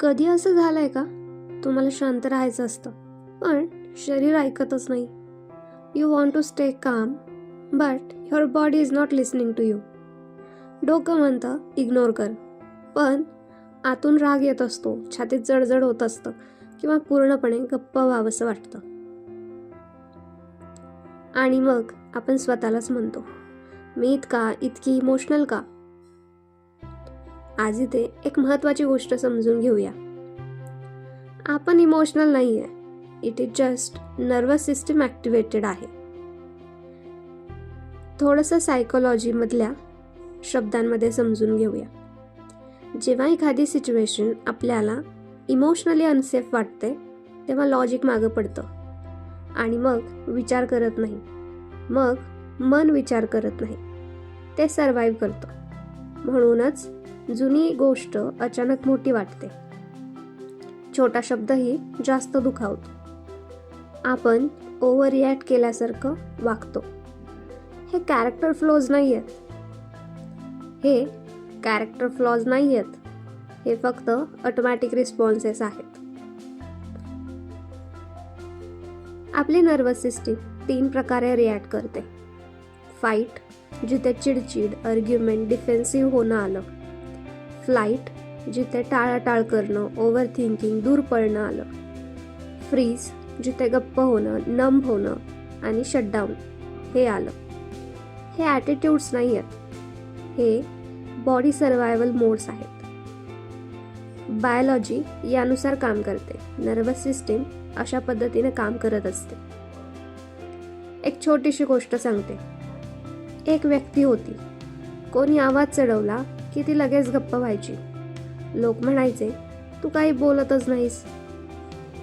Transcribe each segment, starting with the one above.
कधी असं झालंय का? तुम्हाला शांत राहायचं असतं. पण शरीर ऐकतच नाही. You want to stay calm but your body is not listening to you डोकं म्हणतं इग्नोर कर. पण आतून राग येत असतो छातीत जडजड होत असतं किंवा पूर्णपणे गप्प व्हावंसं वाटतं. आणि मग आपण स्वतःलाच म्हणतो मी इतका इतकी इमोशनल का? आज इथे एक महत्त्वाची गोष्ट समजून घेऊया. आपण इमोशनल नाही आहे it is just nervous system activated आहे. थोडंसं सायकोलॉजीमधल्या शब्दांमध्ये समजून घेऊया. जेव्हा एखादी सिच्युएशन आपल्याला इमोशनली अनसेफ वाटते तेव्हा लॉजिक मागं पडतं. आणि मग विचार करत नाही. मग मन विचार करत नाही. ते सर्वाईव्ह करतं. म्हणूनच जुनी गोष्ट अचानक मोठी वाटते. छोटा शब्दही जास्त दुखावतो. आपण ओव्हर रिॲक्ट केल्यासारखं वागतो. हे कॅरेक्टर फ्लॉज नाही आहेत हे कॅरेक्टर फ्लॉज नाही आहेत हे फक्त ऑटोमॅटिक रिस्पॉन्सेस आहेत. आपली नर्वस सिस्टीम तीन प्रकारे रिॲक्ट करते. फाईट जिथे चिडचिड अर्ग्युमेंट डिफेन्सिव्ह होणं आलं. फ्लाईट जिथे टाळाटाळ करणं ओव्हर थिंकिंग दूर पळणं आलं. फ्रीज जिथे गप्प होणं नम होणं आणि शटडाऊन हे आलं. हे ॲटिट्यूड्स नाही आहेत हे बॉडी सर्वायवल मोड्स आहेत. बायोलॉजी यानुसार काम करते. नर्वस सिस्टीम अशा पद्धतीने काम करत असते. एक छोटीशी गोष्ट सांगते. एक व्यक्ती होती. कोणी आवाज चढवला की ती लगेच गप्प व्हायची. लोक म्हणायचे तू काही बोलतच नाहीस.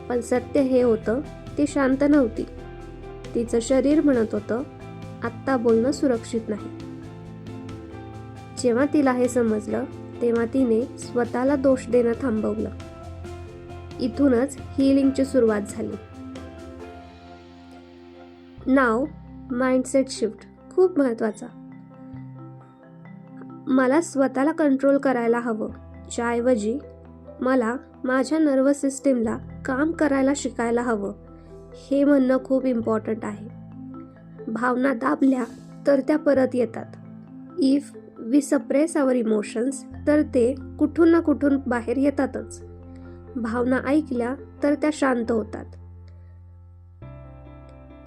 पण सत्य हे होतं ती शांत नव्हती. तिचं शरीर म्हणत होतं आत्ता बोलणं सुरक्षित नाही. जेव्हा तिला हे समजलं तेव्हा तिने स्वतःला दोष देणं थांबवलं. इथूनच हिलिंगची सुरुवात झाली. नाव माइंडसेट शिफ्ट खूप महत्त्वाचा मला स्वतःला कंट्रोल करायला हवं. ज्याऐवजी मला माझ्या नर्वस सिस्टीमला काम करायला शिकायला हवं. हे म्हणणं खूप इम्पॉर्टंट आहे. भावना दाबल्या तर त्या परत येतात. If we suppress our emotions तर ते कुठून ना कुठून बाहेर येतातच. भावना ऐकल्या तर त्या शांत होतात.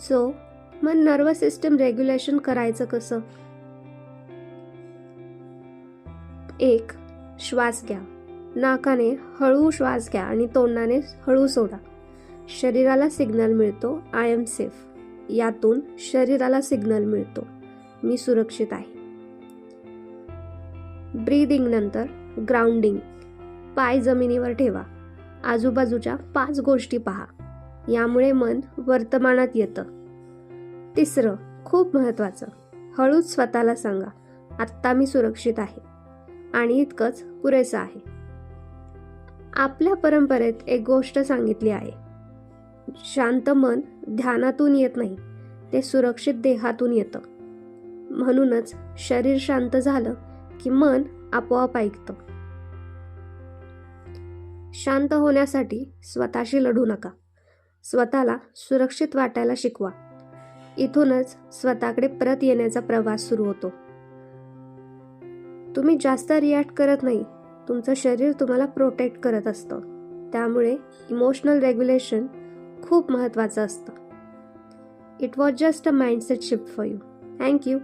सो मग नर्वस सिस्टम रेग्युलेशन करायचं कसं? एक श्वास घ्या. नाकाने हळू श्वास घ्या आणि तोंडाने हळू सोडा. शरीराला सिग्नल मिळतो आय एम सेफ यातून शरीराला सिग्नल मिळतो मी सुरक्षित आहे. ब्रीदिंग नंतर ग्राउंडिंग पाय जमिनीवर ठेवा. आजूबाजूच्या पाच गोष्टी पहा. यामुळे मन वर्तमानात येतं. तिसरं खूप महत्त्वाचं. हळूच स्वतःला सांगा आत्ता मी सुरक्षित आहे. आणि इतकंच पुरेसं आहे. आपल्या परंपरेत एक गोष्ट सांगितली आहे. शांत मन ध्यानातून येत नाही ते सुरक्षित देहातून येतं. म्हणूनच शरीर शांत झालं की मन आपोआप ऐकतं. शांत होण्यासाठी स्वतःशी लढू नका. स्वतःला सुरक्षित वाटायला शिकवा. इथूनच स्वतःकडे परत येण्याचा प्रवास सुरू होतो. तुम्ही जास्त रिॲक्ट करत नाही. तुमचं शरीर तुम्हाला प्रोटेक्ट करत असतं. त्यामुळे इमोशनल रेग्युलेशन खूप महत्त्वाचं असतं. It was just a mindset shift for you thank you